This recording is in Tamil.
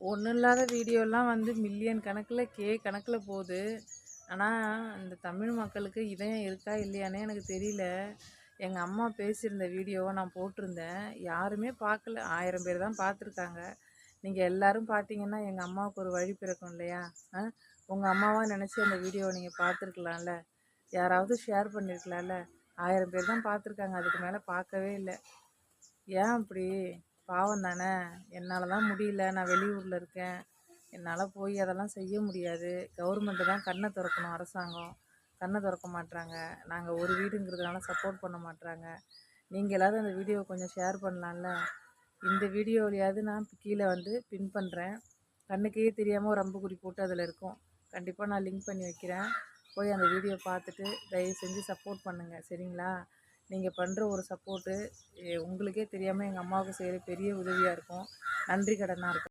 ஒன்றும் இல்லாத வீடியோலாம் வந்து மில்லியன் கணக்கில் கே கணக்கில் போகுது. ஆனால் இந்த தமிழ் மக்களுக்கு இதயம் இருக்கா இல்லையானே எனக்கு தெரியல. எங்கள் அம்மா பேசியிருந்த வீடியோவை நான் போட்டிருந்தேன். யாருமே பார்க்கல. ஆயிரம் பேர் தான் பார்த்துருக்காங்க. நீங்கள் எல்லோரும் பார்த்தீங்கன்னா எங்கள் அம்மாவுக்கு ஒரு வழி பிறக்கும் இல்லையா? ஆ? உங்கள் அம்மாவாக நினச்சி அந்த வீடியோவை நீங்கள் பார்த்துருக்கலாம்ல? யாராவது ஷேர் பண்ணியிருக்கலாம்ல ஆயிரம் பேர் தான் பார்த்துருக்காங்க. அதுக்கு மேலே பார்க்கவே இல்லை. ஏன் அப்படி? பாவம் தானே? என்னால் தான் முடியல. நான் வெளியூரில் இருக்கேன். என்னால் போய் அதெல்லாம் செய்ய முடியாது. கவர்மெண்ட்டு தான் கண்ணை திறக்கணும் அரசாங்கம். கண்ணை திறக்க மாட்றாங்க. நாங்கள் ஒரு வீடுங்கிறதுனால சப்போர்ட் பண்ண மாட்றாங்க. நீங்களாவது அந்த வீடியோவை கொஞ்சம் ஷேர் பண்ணலாம்ல? இந்த வீடியோவிலையாவது நான் கீழே வந்து பின் பண்ணுறேன் கண்ணுக்கே தெரியாமல் ஒரு அம்புக்குறி போட்டு அதில் இருக்கும். கண்டிப்பாக நான் லிங்க் பண்ணி வைக்கிறேன். போய் அந்த வீடியோ பார்த்துட்டு தயவு செஞ்சு சப்போர்ட் பண்ணுங்கள் சரிங்களா? நீங்கள் பண்ணுற ஒரு சப்போர்ட்டு உங்களுக்கே தெரியாமல் எங்கள் அம்மாவுக்கு செய்கிற பெரிய உதவியாக இருக்கும். நன்றி கடனாக இருக்கும்